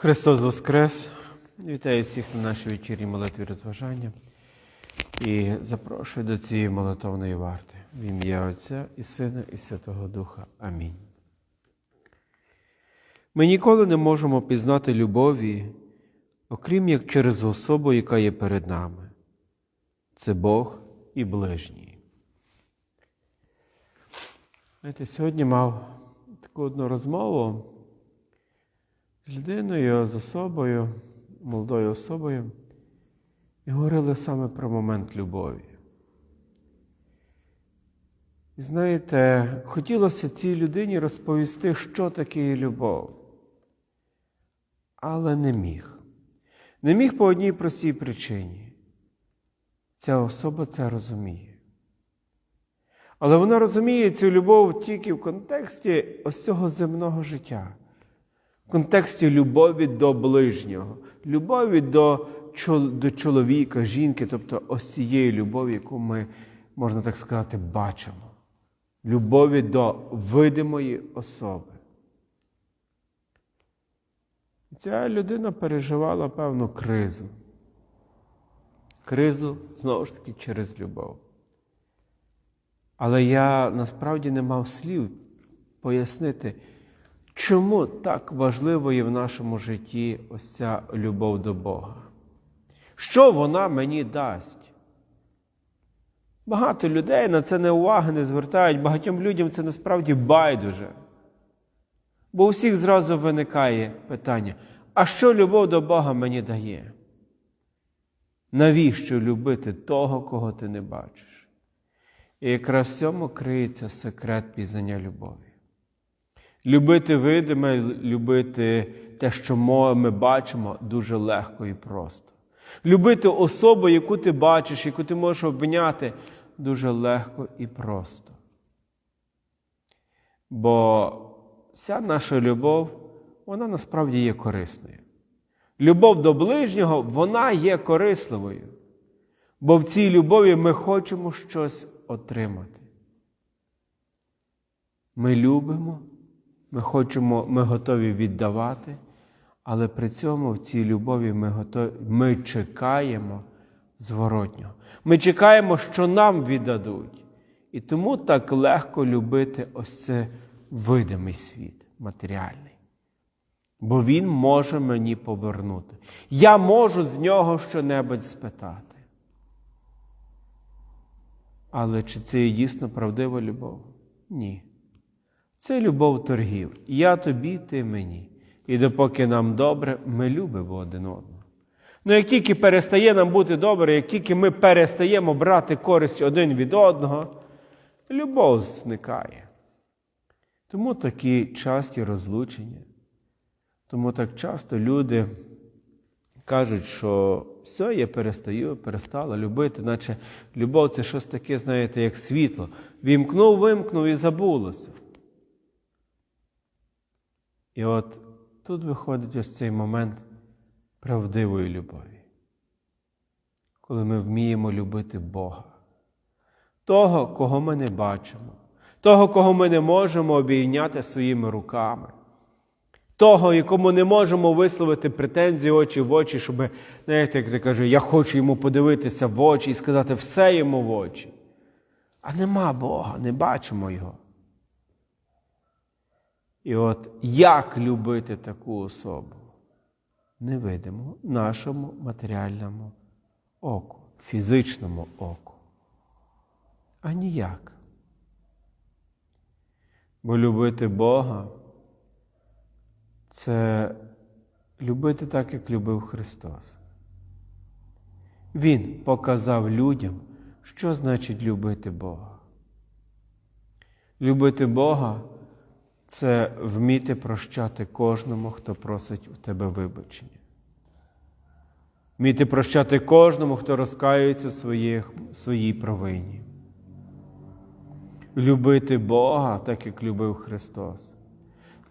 Христос Воскрес! Вітаю всіх на нашій вечірній молитві розважання і запрошую до цієї молитовної варти в ім'я Отця і Сина, і Святого Духа. Амінь. Ми ніколи не можемо пізнати любові, окрім як через особу, яка є перед нами. Це Бог і ближній. Знаєте, сьогодні мав таку одну розмову з людиною, з особою, молодою особою, і говорили саме про момент любові. І знаєте, хотілося цій людині розповісти, що таке любов, але не міг. Не міг по одній простій причині. Ця особа це розуміє. Але вона розуміє цю любов тільки в контексті ось цього земного життя в контексті любові до ближнього, любові до, до чоловіка, жінки, тобто ось цієї любові, яку ми, можна так сказати, бачимо. Любові до видимої особи. Ця людина переживала певну кризу. Кризу, знову ж таки, через любов. Але я насправді не мав слів пояснити, Чому так важливо є в нашому житті ось ця любов до Бога? Що вона мені дасть? Багато людей на це не уваги не звертають, багатьом людям це насправді байдуже. Бо у всіх зразу виникає питання: а що любов до Бога мені дає? Навіщо любити того, кого ти не бачиш? І якраз в цьому криється секрет пізнання любові. Любити видиме, любити те, що ми бачимо, дуже легко і просто. Любити особу, яку ти бачиш, яку ти можеш обняти, дуже легко і просто. Бо вся наша любов, вона насправді є корисною. Любов до ближнього, вона є корисливою. Бо в цій любові ми хочемо щось отримати. Ми любимо. Ми хочемо, ми готові віддавати, але при цьому в цій любові ми готові, ми чекаємо зворотнього. Ми чекаємо, що нам віддадуть. І тому так легко любити ось це видимий світ, матеріальний. Бо він може мені повернути. Я можу з нього щонебудь спитати. Але чи це є дійсно правдива любов? Ні. Це любов торгів. Я тобі, ти мені. І допоки нам добре, ми любимо один одного. Ну, як тільки перестає нам бути добре, як тільки ми перестаємо брати користь один від одного, любов зникає. Тому такі часті розлучення. Тому так часто люди кажуть, що все, я перестаю, перестала любити, наче любов це щось таке, знаєте, як світло. Вімкнув, вимкнув і забулося. І от тут виходить ось цей момент правдивої любові, коли ми вміємо любити Бога, того, кого ми не бачимо, того, кого ми не можемо обійняти своїми руками, того, якому не можемо висловити претензії очі в очі, щоб, знаєте, як ти каже, я хочу йому подивитися в очі і сказати все йому в очі. А нема Бога, не бачимо Його. І от як любити таку особу? Невидимо нашому матеріальному оку, фізичному оку. А ніяк. Бо любити Бога це любити так, як любив Христос. Він показав людям, що значить любити Бога. Любити Бога це вміти прощати кожному, хто просить у тебе вибачення. Вміти прощати кожному, хто розкаюється в своїх, своїй провині. Любити Бога, так як любив Христос,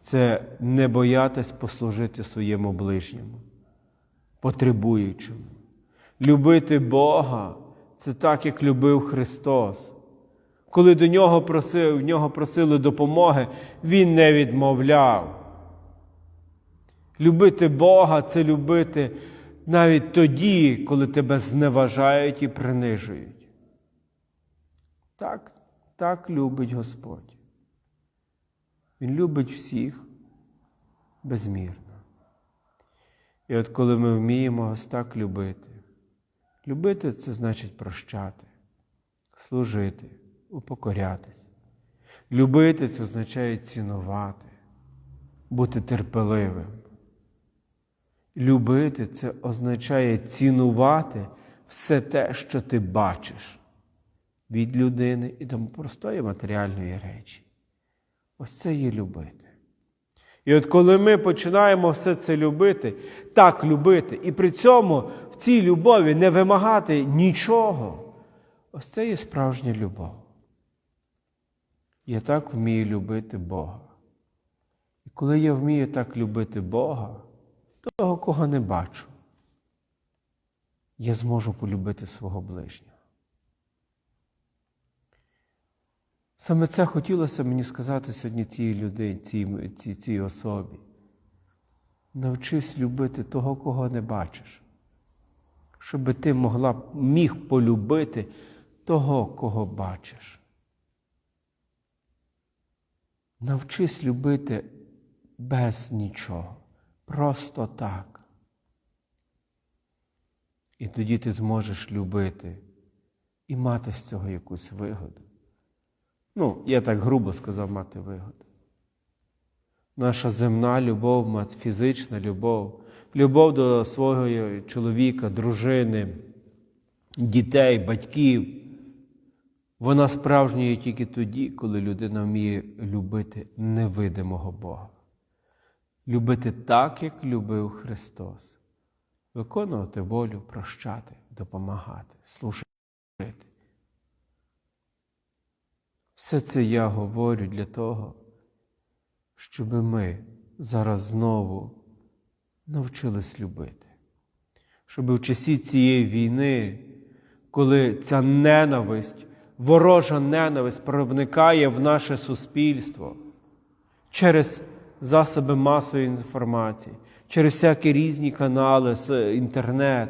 це не боятись послужити своєму ближньому, потребуючому. Любити Бога це так, як любив Христос. Коли до нього просили, в нього просили допомоги, він не відмовляв. Любити Бога це любити навіть тоді, коли тебе зневажають і принижують. Так, так любить Господь. Він любить всіх безмірно. І от коли ми вміємо ось так любити, любити це значить прощати, служити, упокорятись. Любити це означає цінувати, бути терпеливим. Любити це означає цінувати все те, що ти бачиш від людини і до простої матеріальної речі. Ось це є любити. І от коли ми починаємо все це любити, так любити, і при цьому в цій любові не вимагати нічого, ось це є справжня любов. Я так вмію любити Бога. І коли я вмію так любити Бога, того, кого не бачу, я зможу полюбити свого ближнього. Саме це хотілося мені сказати сьогодні цій людині, цій, цій, цій особі. Навчись любити того, кого не бачиш, щоб ти могла, міг полюбити того, кого бачиш. Навчись любити без нічого, просто так. І тоді ти зможеш любити і мати з цього якусь вигоду. Ну, я так грубо сказав мати вигоду. Наша земна любов, фізична любов, любов до свого чоловіка, дружини, дітей, батьків. Вона справжньою тільки тоді, коли людина вміє любити невидимого Бога. Любити так, як любив Христос, виконувати волю, прощати, допомагати, служити. Все це я говорю для того, щоб ми зараз знову навчились любити. Щоб в часі цієї війни, коли ця ненависть, ворожа ненависть проникає в наше суспільство через засоби масової інформації, через всякі різні канали, інтернет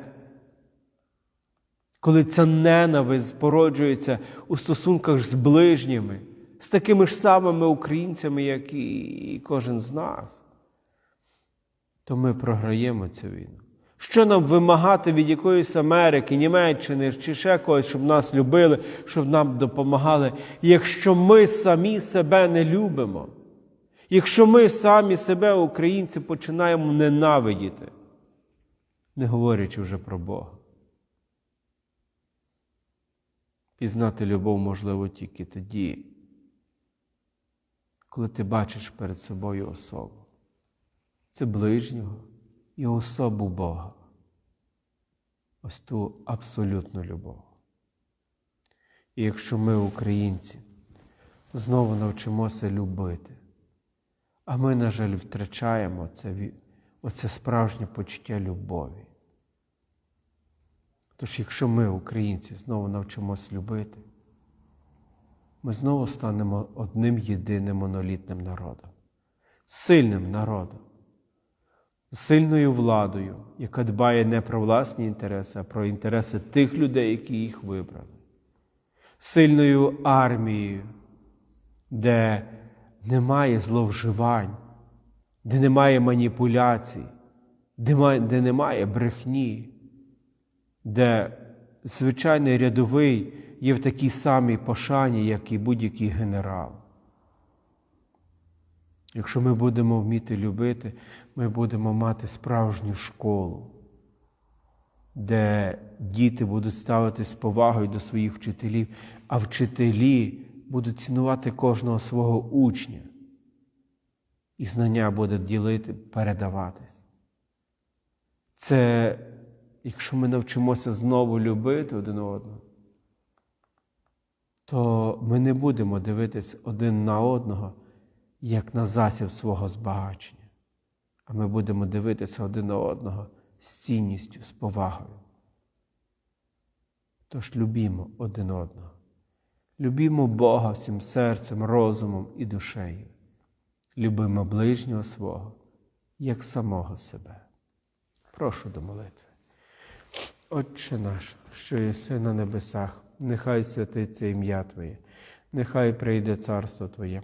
коли ця ненависть породжується у стосунках з ближніми, з такими ж самими українцями, як і кожен з нас, то ми програємо цю війну. Що нам вимагати від якоїсь Америки, Німеччини чи ще когось, щоб нас любили, щоб нам допомагали, якщо ми самі себе не любимо, якщо ми самі себе, українці, починаємо ненавидіти, не говорячи вже про Бога. Пізнати любов можливо тільки тоді, коли ти бачиш перед собою особу. Це ближнього і особу Бога. Ось ту абсолютну любов. І якщо ми, українці, знову навчимося любити, а ми, на жаль, втрачаємо це, оце справжнє почуття любові. Тож, якщо ми, українці, знову навчимось любити, ми знову станемо одним єдиним монолітним народом, сильним народом, сильною владою, яка дбає не про власні інтереси, а про інтереси тих людей, які їх вибрали, сильною армією, де немає зловживань, де немає маніпуляцій, де немає брехні де звичайний рядовий є в такій самій пошані, як і будь-який генерал. Якщо ми будемо вміти любити, ми будемо мати справжню школу, де діти будуть ставити з повагою до своїх вчителів, а вчителі будуть цінувати кожного свого учня. І знання буде ділити, передаватись. Це якщо ми навчимося знову любити один одного, то ми не будемо дивитись один на одного, як на засіб свого збагачення, а ми будемо дивитися один на одного з цінністю, з повагою. Тож любімо один одного, любімо Бога всім серцем, розумом і душею, любимо ближнього свого, як самого себе. Прошу до молитви. Отче наш, що єси на небесах, нехай святиться ім'я Твоє, нехай прийде царство Твоє,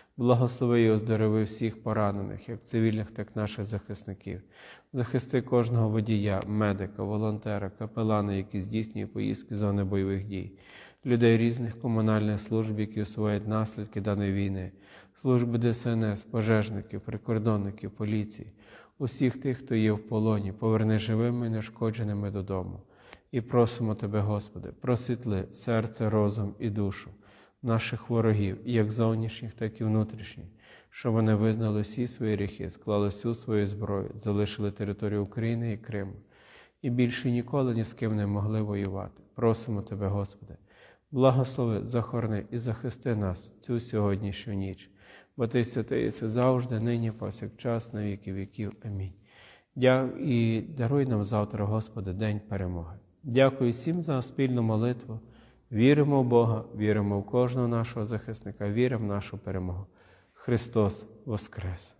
Благослови і оздорови всіх поранених, як цивільних, так і наших захисників. Захисти кожного водія, медика, волонтера, капелана, які здійснює поїздки зони бойових дій, людей різних комунальних служб, які усувають наслідки даної війни, служби ДСНС, пожежників, прикордонників, поліції, усіх тих, хто є в полоні, поверни живими і нешкодженими додому. І просимо Тебе, Господи, просвітли серце, розум і душу наших ворогів, як зовнішніх, так і внутрішніх, щоб вони визнали всі свої гріхи, склали всю свою зброю, залишили територію України і Криму, і більше ніколи ні з ким не могли воювати. Просимо Тебе, Господи, благослови, захорони і захисти нас цю сьогоднішню ніч, бо Ти святий єси завжди, нині, повсякчас, на віки віків. Амінь. Дя... І даруй нам завтра, Господи, день перемоги. Дякую всім за спільну молитву. Віримо в Бога, віримо в кожного нашого захисника, віримо в нашу перемогу. Христос Воскрес!